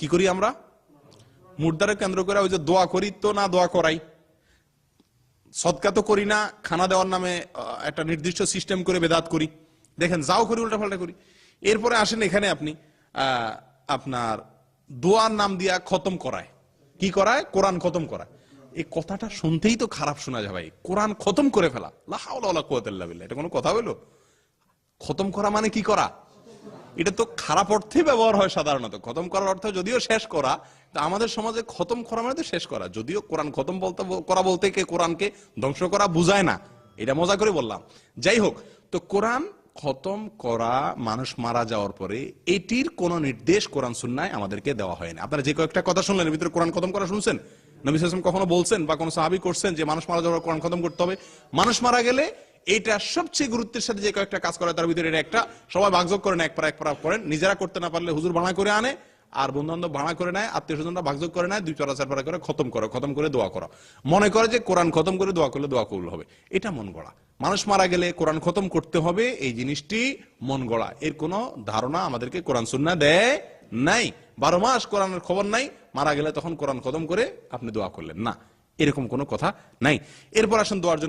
কি করি আমরা? মুর্দারে কেন্দ্র করে ওই যে দোয়া করি তো না দোয়া করাই। সৎকা তো করি না, খানা দেওয়ার নামে একটা নির্দিষ্ট সিস্টেম করে বেদাত করি। দেখেন, যাও করি, উল্টাপাল্টা করি। এরপরে আসেন এখানে আপনি আপনার দোয়ার নাম দিয়া খতম করায়। কি করায়? কোরআন খতম করায়। এই কথাটা শুনতেই তো খারাপ শোনা যায় ভাই। কোরআন খতম করে ফেলা। লাহাউলা কুয়াতাল্লাহ বিল্লাহ। এটা কোনো কথা হইল? খতম করা মানে কি করা? এটা তো খারাপ অর্থে ব্যবহার হয় সাধারণত। খতম করার অর্থ যদিও শেষ করা তা আমাদের সমাজে খতম করা মানে তো শেষ করা। যদিও কোরআন খতম বলতে, করা বলতে কে কোরআনকে ধ্বংস করা বুঝায় না। এটা মজা করে বললাম। যাই হোক, তো কোরআন খতম করা মানুষ মারা যাওয়ার পরে এটির কোন নির্দেশ কোরআন সুন্নায় আমাদেরকে দেওয়া হয় না আপনারা যে কয়েকটা কথা শুনলেন ভিতরে কোরআন খতম করা শুনছেন? নবী সাল্লাল্লাহু কখনো বলছেন বা কোনো সাহাবি করছেন যে, মানুষ মারা যাওয়ার কোরআন খতম করতে হবে? মানুষ মারা গেলে এটা সবচেয়ে গুরুত্বের সাথে যে কয়েকটা কাজ করে, তার ভিতরে এটা একটা, সবাই ভাগযোগ করেন, এক পারা এক পারা করেন। নিজেরা করতে না পারলে হুজুর ভাড়া করে আনে, আর বন্ধু বান্ধব ভাড়া করে নেয় আত্মীয় স্বজনরা ভাগযোগ করে নেয়, দুই চার চার পারা করে খতম করো, খতম করে দোয়া করো। মনে করে যে কোরআন খতম করে দোয়া করলে দোয়া কবুল হবে। এটা মন গড়া। মানুষ মারা গেলে কোরআন খতম করতে হবে, এই জিনিসটি মন গড়া। এর কোনো ধারণা আমাদেরকে কোরআন সুন্না দেয় নাই। বারো মাস কোরআনের খবর নাই, মারা গেলে তখন কোরআন খতম করে আপনি দোয়া করলেন। না, এরকম কোনো কথা নাই। এরপর আসেন দোয়ার জন্য।